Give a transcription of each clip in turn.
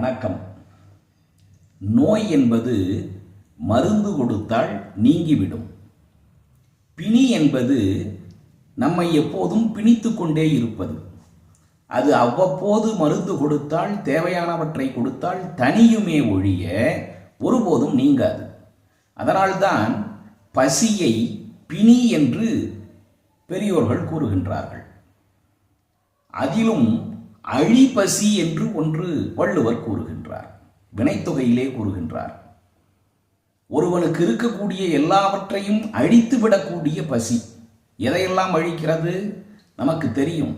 வணக்கம். நோய் என்பது மருந்து கொடுத்தால் நீங்கிவிடும். பிணி என்பது நம்மை எப்போதும் பிணித்து கொண்டே இருப்பது. அது அவ்வப்போது மருந்து கொடுத்தால் தேவையானவற்றை கொடுத்தால் தனியுமே ஒழிய ஒருபோதும் நீங்காது. அதனால்தான் பசியை பிணி என்று பெரியோர்கள் கூறுகின்றார்கள். அதிலும் அழிபசி என்று ஒன்று வள்ளுவர் கூறுகின்றார். வினைத்தொகையிலே கூறுகின்றார். ஒருவனுக்கு இருக்கக்கூடிய எல்லாவற்றையும் அழித்து விடக்கூடிய பசி. எதையெல்லாம் அழிக்கிறது? நமக்கு தெரியும்.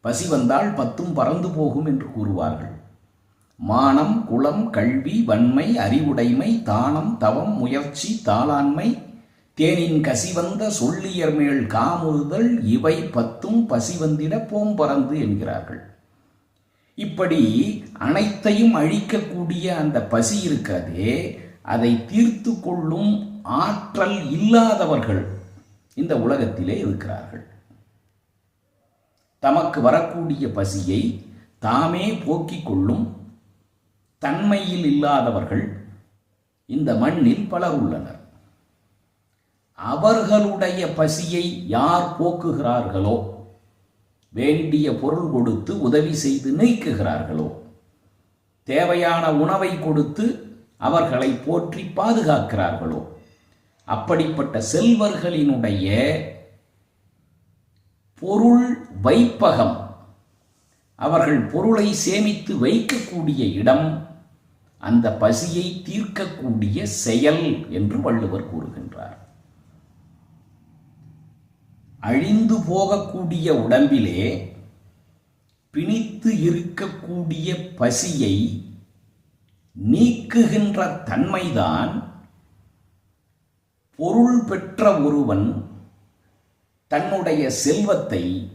பசி வந்தால் பத்தும் பறந்து போகும் என்று கூறுவார்கள். மானம் குளம் கல்வி வன்மை அறிவுடைமை தானம் தவம் முயற்சி தாளாண்மை தேனின் கசிவந்த சொல்லியர் மேல் காமுறுதல் இவை பத்தும் பசி வந்திட போம்பறந்து என்கிறார்கள். இப்படி அனைத்தையும் அழிக்கக்கூடிய அந்த பசி இருக்காதே அதை தீர்த்து கொள்ளும் ஆற்றல் இல்லாதவர்கள் இந்த உலகத்திலே இருக்கிறார்கள். தமக்கு வரக்கூடிய பசியை தாமே போக்கிக் கொள்ளும் தன்மையில் இல்லாதவர்கள் இந்த மண்ணில் பலர் உள்ளனர். அவர்களுடைய பசியை யார் போக்குகிறார்களோ வேண்டிய பொருள் கொடுத்து உதவி செய்து நீக்குகிறார்களோ? தேவையான உணவை கொடுத்து அவர்களை போற்றி பாதுகாக்கிறார்களோ? அப்படிப்பட்ட செல்வர்களினுடைய பொருள் வைப்பகம் அவர்கள் பொருளை சேமித்து வைக்கக்கூடிய இடம் அந்த பசியை தீர்க்கக்கூடிய செயல் என்று வள்ளுவர் கூறுகின்றார். அழிந்து போகக்கூடிய உடம்பிலே பிணித்து இருக்கக்கூடிய பசியை நீக்குகின்ற தன்மைதான் பொருள் பெற்ற ஒருவன் தன்னுடைய செல்வத்தை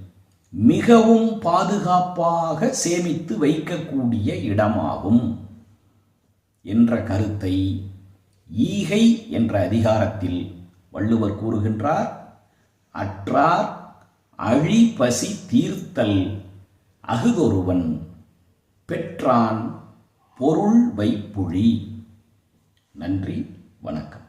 மிகவும் பாதுகாப்பாக சேமித்து வைக்கக்கூடிய இடமாகும் என்ற கருத்தை ஈகை என்ற அதிகாரத்தில் வள்ளுவர் கூறுகின்றார். அற்றார் அழி பசி தீர்த்தல். அகுதொருவன் பெற்றான் பொருள் வைப்புழி. நன்றி வணக்கம்.